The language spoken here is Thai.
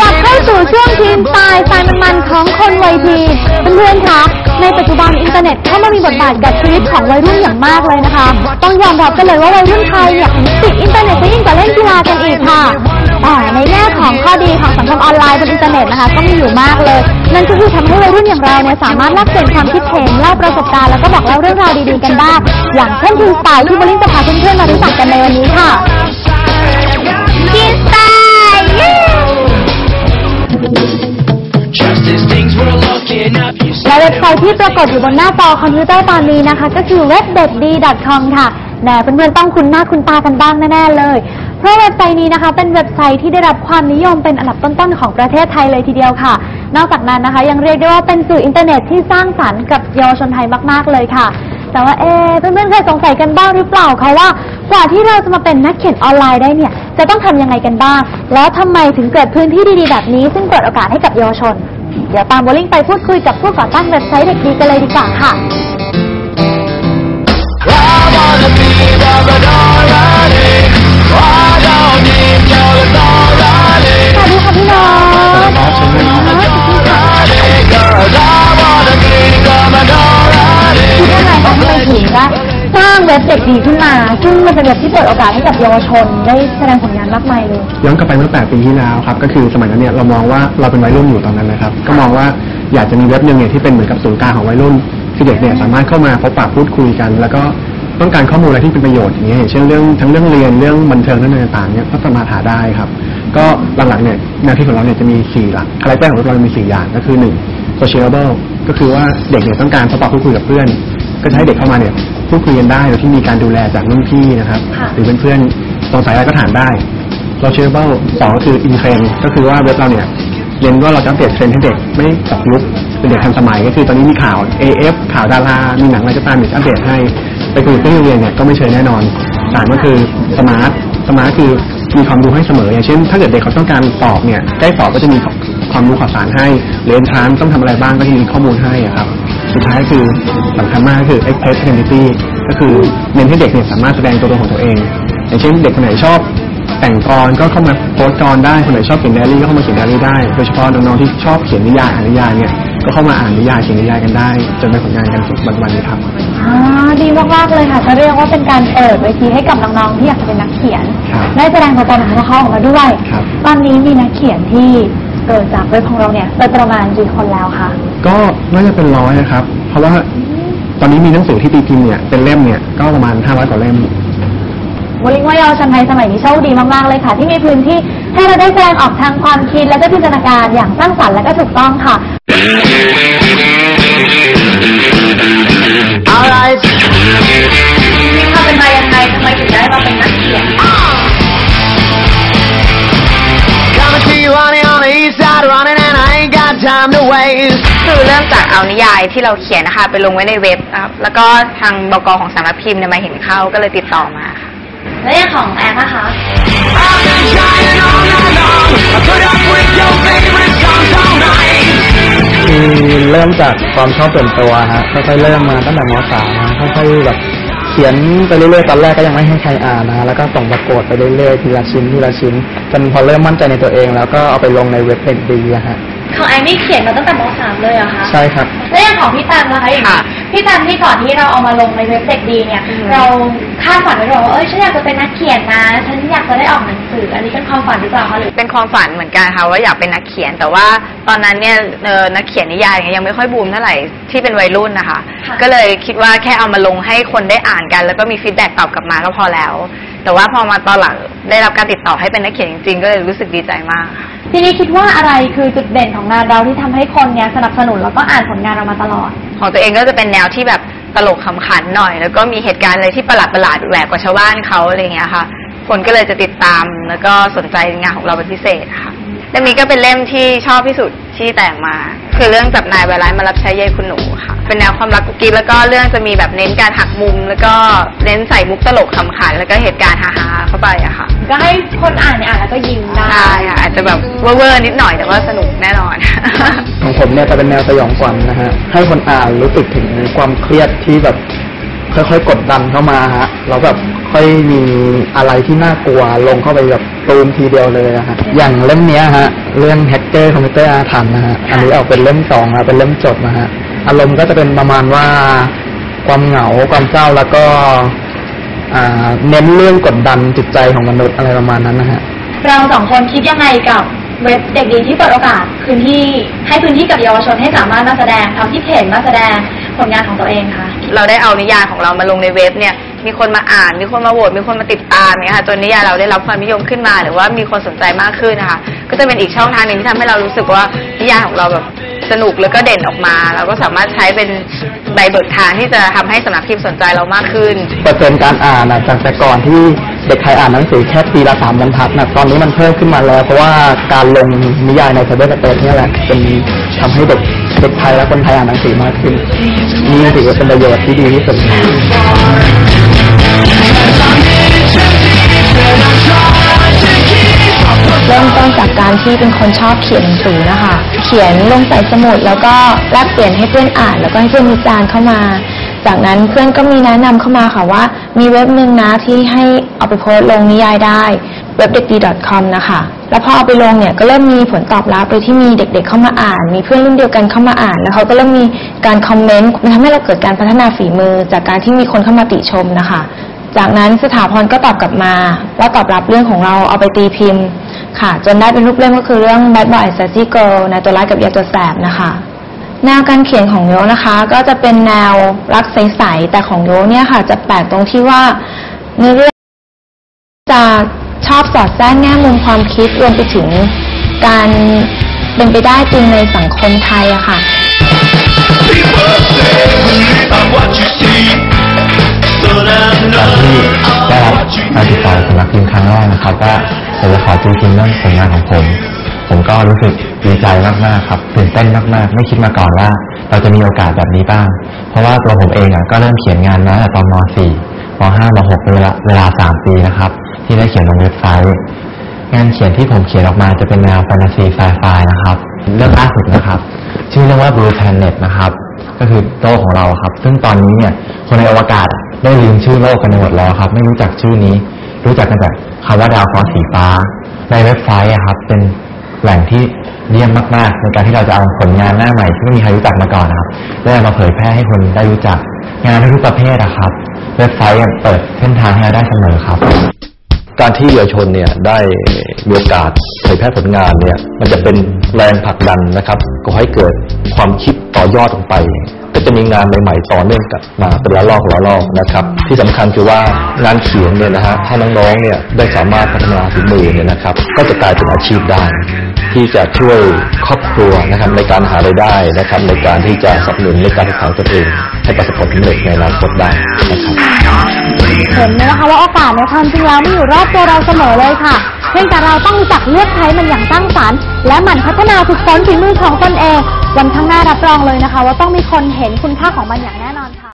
กลับเข้าสู่ช่วงทีมสไตล์สไตล์มันๆของคนวัยทีนเพื่อนๆคะในปัจจุบันอินเทอร์เน็ตเข้ามามีบทบาทกับชีวิตของวัยรุ่นอย่างมากเลยนะคะ ต้องยอมรับกันเลยว่าวัยรุ่นไทยเนี่ยติดอินเทอร์เน็ตซะยิ่งกว่าเล่นกีฬากันอีกค่ะแต่ในแง่ของข้อดีของสังคมออนไลน์บนอินเทอร์เน็ตนะคะก็มีอยู่มากเลย นั่นก็คือทำให้วัยรุ่นอย่างเราเนี่ยสามารถแลกเปลี่ยนความคิดเห็นเล่าประสบการณ์แล้วก็บอกเล่าเรื่องราวดีๆกันได้ อย่างเช่นทีมสไตล์ที่โบลิ่งจะพาเพื่อนๆมารู้จักกันในวันนี้ค่ะ ว็บไซต์ที่ปรากฏอยู่บนหน้าจอคอมพิวเตอร์ตอนนี้นะคะ ก็คือ webdetd.com ค่ะแหมเพื่อนๆต้องคุ้นหน้าคุ้นตากันบ้างแน่ๆเลย เพราะเว็บไซต์นี้นะคะเป็นเว็บไซต์ที่ได้รับความนิยมเป็นอันดับต้นๆของประเทศไทยเลยทีเดียวค่ะ นอกจากนั้นนะคะ ยังเรียกได้ว่าเป็นสื่ออินเทอร์เน็ตที่สร้างสรรค์กับเยาวชนไทยมากๆเลยค่ะ แต่ว่าเอ๊เพื่อนๆเคยสงสัยกันบ้างหรือเปล่าคะว่ากว่าที่เราจะมาเป็นนักเขียนออนไลน์ได้เนี่ย จะต้องทำยังไงกันบ้าง แล้วทำไมถึงเกิดพื้นที่ดีๆแบบนี้ ซึ่งเปิดโอกาสให้กับเยาวชน เดี๋ยวตามโบลิ่งไปพูดคุยกับผู้ก่อตั้งเว็บไซต์เด็กดีกันเลยดีกว่าค่ะ I wanna be the already. I don't need your ซึ่งมันเป็นเว็บที่เปิดโอกาสให้กับเยาวชนได้แสดงผลงานมากมายเลย ย้อนกลับไปเมื่อ 8 ปีที่แล้วครับก็คือสมัยนั้นเนี่ยเรามองว่าเราเป็นวัยรุ่นอยู่ตอนนั้นนะครับ ก็มองว่าอยากจะมีเว็บหนึ่งเนี่ยที่เป็นเหมือนกับศูนย์กลางของวัยรุ่นที่เด็กเนี่ยสามารถเข้ามาพบปะพูดคุยกัน แล้วก็ต้องการข้อมูลอะไรที่เป็นประโยชน์อย่างเงี้ยอย่างเช่นเรื่องทั้งเรื่องเรียนเรื่องบันเทิงเรื่องอะไรต่างๆเนี่ยก็สามารถหาได้ครับ ก็หลักๆเนี่ยแนวที่ของเราเนี่ยจะมี4หลักคาแรคเตอร์ของเรามี4อย่างก็คือ1 sociable ก็คือว่าเด็กเนี่ยต้องการพบปะพูดคุยกับเพื่อน ก็จะให้เด็กเข้ามาเนี่ย พูดคุยกันได้โดยที่มีการดูแลจากรุ่นพี่นะครับ ค่ะหรือเพื่อนๆสงสัยอะไรก็ถามได้ เราเชื่อว่าสองก็คืออินเทรนก็คือว่าเว็บเราเนี่ยเรียนว่าเราจะอัปเดตเทรนด์ให้เด็กไม่ตกยุคเป็นเด็กทันสมัยก็คือตอนนี้มีข่าว AF ข่าวดารา มีหนังอะไรก็ตามเด็กอัปเดตให้ ไปคุยกับเพื่อนเรียนเนี่ยก็ไม่เชิญแน่นอนสามก็คือสมาร์ทสมาร์ทคือมีความรู้ให้เสมอ อย่างเช่น ถ้าเกิดเด็กเขาต้องการสอบเนี่ยใกล้สอบก็จะมีความรู้ข่าวสารให้เรียนทรานต้องทำอะไรบ้างก็จะมีข้อมูลให้อะครับ สุดท้ายคือสำคัญมากก็คือ expressibility ก็คือเน้นให้เด็กเนี่ยสามารถแสดงตัวตนของตัวเอง อย่างเช่นเด็กคนไหนชอบแต่งกรก็เข้ามาโพสต์กรได้คนไหนชอบเขียนไดอารี่ก็เข้ามาเขียนไดอารี่ได้โดยเฉพาะน้องๆที่ชอบเขียนนิยายอ่านนิยายเนี่ยก็เข้ามาอ่านนิยายเขียนนิยายกันได้ จนเป็นผลงานกันสุดวันวันนี้ครับอ่าดีมากๆเลยค่ะจะเรียกว่าเป็นการเปิดเวทีให้กับน้องๆที่อยากจะเป็นนักเขียนครับได้แสดงตัวตนของเขาออกมาด้วยครับตอนนี้มีนักเขียนที่ เกิดจากเว็บของเราเนี่ยไปประมาณกี่คนแล้วคะ ก็น่าจะเป็นร้อยนะครับ เพราะว่าตอนนี้มีหนังสือที่ตีพิมพ์เนี่ยเป็นเล่มเนี่ยก็ประมาณ500กว่าเล่มวลิงว่าเยาวชนไทยสมัยนี้โชคดีมากๆเลยค่ะ ที่มีพื้นที่ให้เราได้แสดงออกทางความคิดและก็จินตนาการอย่างสร้างสรรค์และก็ถูกต้องค่ะ ain't got time to waste. คือเริ่มจากเอานิยายที่เราเขียนนะคะ ไปลงไว้ในเว็บนะครับ แล้วก็ทางบกของสำนักพิมพ์เนี่ยมาเห็นเข้าก็เลยติดต่อมาค่ะ และอย่างของแอนนะคะ I've been trying all night long. I put up with your favorite songs all night. คือเริ่มจากความชอบส่วนตัวฮะค่อยๆเริ่มมาตั้งแต่มสามฮะค่อยๆแบบเขียนไปเรื่อยๆตอนแรกก็ยังไม่ให้ใครอ่านนะฮะแล้วก็ส่งประกวดไปเรื่อยๆทีละชิ้นทีละชิ้นจนพอเริ่มมั่นใจในตัวเอง แล้วก็เอาไปลงในเว็บเด็กดีอะฮะ ของแอนนี่เขียนมาตั้งแต่ม .3 เลยเหรอะคะใช่ครับ และอย่างของพี่ตันนะคะอย่างค่ะพี่ตันที่ก่อนที่เราเอามาลงในเว็บเด็กดีเนี่ย อือฮึ เราคาดฝันไว้หรอว่าเอ้ยฉันอยากจะเป็นนักเขียนนะฉันอยากจะได้ออกหนังสือ อันนี้เป็นความฝันหรือเปล่าคะหรือเป็นความฝันเหมือนกันค่ะว่าอยากเป็นนักเขียน แต่ว่าตอนนั้นเนี่ยเอ่อนักเขียนนิยายเนี่ยยังไม่ค่อยบูมเท่าไหร่ที่เป็นวัยรุ่นนะคะค่ะก็เลยคิดว่าแค่เอามาลงให้คนได้อ่านกัน แล้วก็มีฟีดแบ็กตอบกลับมาก็พอแล้ว แต่ว่าพอมาตอนหลัง ได้รับการติดต่อให้เป็นนักเขียนจริงๆ ก็เลยรู้สึกดีใจมากค่ะทีนี้คิดว่าอะไรคือจุดเด่นของงานเราที่ทำให้คนเนี่ยสนับสนุนแล้วก็อ่านผลงานเรามาตลอด ของตัวเองก็จะเป็นแนวที่แบบตลกขำขันหน่อย แล้วก็มีเหตุการณ์อะไรที่ประหลาดประหลาดๆแหวกกว่าชาวบ้านเขาอะไรอย่างเงี้ยค่ะ คนก็เลยจะติดตามแล้วก็สนใจงานของเราเป็นพิเศษค่ะเล่มนี้ก็เป็นเล่มที่ชอบที่สุดที่แต่งมา คือเรื่องจับนายไวร้ายมารับใช้เย่คุณหนูค่ะ เป็นแนวความรักกุ๊กกิ๊กแล้วก็เรื่องจะมีแบบเน้นการหักมุม แล้วก็เน้นใส่มุกตลกขำขัน แล้วก็เหตุการณ์ฮาๆเข้าไปอะค่ะก็ให้คนอ่านเนี่ยอ่านแล้วก็ยิ้มได้ ใช่ค่ะอาจจะแบบเวอร์ๆนิดหน่อยแต่ว่าสนุกแน่นอน ของผมเนี่ยจะเป็นแนวสยองขวัญนะฮะ ให้คนอ่านรู้สึกถึงความเครียดที่แบบ ค่อยๆกดดันเข้ามาฮะแล้วแบบค่ค่อยมีอะไรที่น่ากลัวลงเข้าไปแบบตูมทีเดียวเลยอะฮะอย่างเล่มเนี้ยฮะ เรื่องแฮกเกอร์คอมพิวเตอร์อาถรรพ์นะฮะอันนี้ออกเป็นเล่มสองอะเป็นเล่มจบนะฮะ อารมณ์ก็จะเป็นประมาณว่าความเหงาความเศร้าแล้วก็อ่าเน้นเรื่องกดดันจิตใจของมนุษย์อะไรประมาณนั้นนะฮะเราสองคนคิดยังไงกับเว็บเด็กดีที่เปิดโอกาสพื้นที่ให้พื้นที่กับเยาวชนให้สามารถมาแสดงความคิดเห็นมาแสดงผลงานของตัวเองคะเราได้เอานิยายของเรามาลงในเว็บเนี่ย มีคนมาอ่าน มีคนมาโหวตมีคนมาติดตามเนี่ยค่ะจนนิยายเราได้รับความนิยมขึ้นมาหรือว่ามีคนสนใจมากขึ้นนะคะก็จะเป็นอีกช่องทางหนึ่งที่ทำให้เรารู้สึกว่านิยายของเราแบบ สนุกแล้วก็เด่นออกมา เราก็สามารถใช้เป็นใบเบิกทางที่จะทำให้สำนักพิมพ์สนใจเรามากขึ้น เปอร์เซ็นต์การอ่านนะจากแต่ก่อนที่เด็กไทยอ่านหนังสือแค่ปีละสามบรรทัดนะตอนนี้มันเพิ่มขึ้นมาแล้ว เพราะว่าการลงนิยายในเซเว่นสเตทนี่ยแหละเป็นทำให้เด็กเด็กไทยและคนไทยอ่านหนังสือมากขึ้นนี่ถือว่าเป็นประโยชน์ที่ดีที่สุด เริ่มต้นจากการที่เป็นคนชอบเขียนหนังสือนะคะ เขียนลงใส่สมุด แล้วก็แลกเปลี่ยนให้เพื่อนอ่าน แล้วก็ให้เพื่อนวิจารณ์เข้ามา จากนั้นเพื่อนก็มีแนะนำเข้ามาค่ะว่า มีเว็บหนึ่งนะที่ให้เอาไปโพสต์ลงนิยายได้เว็บเด็กดี .com นะคะ แล้วพอเอาไปลงเนี่ยก็เริ่มมีผลตอบรับโดยที่มีเด็ก ๆ เข้ามาอ่าน มีเพื่อนรุ่นเดียวกันเข้ามาอ่าน แล้วเขาก็เริ่มมีการคอมเมนต์มันทำให้เราเกิดการพัฒนาฝีมือ จากการที่มีคนเข้ามาติชมนะคะ จากนั้นสถาพรก็ตอบกลับมาว่าตอบรับเรื่องของเราเอาไปตีพิมพ์ ค่ะ จนได้เป็นรูปเล่มก็คือเรื่อง Bad Boy Sassy Girl นายตัวร้ายกับยาตัวแสบนะคะ แนวการเขียนของโยนะคะ ก็จะเป็นแนวรักใสๆแต่ของโยเนี่ยค่ะ จะแปลกตรงที่ว่าเนื้อเรื่องจะชอบสอดแทรกแง่มุมความคิดรวมไปถึงการเป็นไปได้จริงในสังคมไทยอะค่ะ ที่ได้รับการติดต่อจากสำนักพิมพ์ครั้งแรกนะครับว่า อยากจะขอตีพิมพ์เรื่องผลงานของผม ผมก็รู้สึกดีใจมากๆครับตื่นเต้นมากๆ ไม่คิดมาก่อนว่า เราจะมีโอกาสแบบนี้บ้าง เพราะว่าตัวผมเองอะก็เริ่มเขียนงานมาตั้งแต่ตอนม .4 ม .5 ม .6 เป็นเวลาเวลา 3 ปีนะครับ ที่ได้เขียนลงเว็บไซต์งานเขียนที่ผมเขียนออกมาจะเป็นแนวแฟนตาซีไซไฟนะครับเรื่องล่าสุดนะครับ ชื่อเรื่องว่า Blue Planet นะครับ ก็คือโลกของเราครับ ซึ่งตอนนี้เนี่ยคนในอวกาศได้ลืมชื่อโลกกันไปหมดแล้วครับ ไม่รู้จักชื่อนี้ รู้จักกันแต่ คำว่าดาวเคราะห์สีฟ้า ในเว็บไซต์อะครับเป็นแหล่งที่เยี่ยมมาก ๆ ในการที่เราจะเอาผลงานหน้าใหม่ที่ไม่มีใครรู้จักมาก่อนนะครับได้เอมาเผยแพร่ให้คนได้รู้จัก งานทุกประเภทอะครับ เว็บไซต์เปิดเส้นทางให้เราได้เสมอครับ การที่เยาวชนเนี่ยได้มีโอกาสเผยแพร่ผลงานเนี่ยมันจะเป็นแรงผลักดันนะครับก็ให้เกิดความคิดต่อยอดลงไป ก็จะมีงานใหม่ๆต่อเนื่องกันมาเป็นละลอกละลอกนะครับ ที่สำคัญคือว่างานเขียนเนี่ยนะฮะถ้าน้องๆเนี่ยได้สามารถพัฒนาฝีมือเนี่ยนะครับ ก็จะกลายเป็นอาชีพได้ ที่จะช่วยครอบครัวนะครับในการหารายได้นะครับ ในการที่จะสนับสนุนในการศึกษาตัวเองให้ประสบความสำเร็จในอนาคตได้นะครับเห็นไหมนะคะว่าโอกาสในความจริงแล้วมันอยู่รอบตัวเราเสมอเลยค่ะ เพียงแต่เราต้องรู้จักเลือกใช้มันอย่างสร้างสรรค์และหมั่นพัฒนาฝึกฝนฝีมือของตนเอง วันข้างหน้ารับรองเลยนะคะ ว่าต้องมีคนเห็นคุณค่าของมันอย่างแน่นอนค่ะ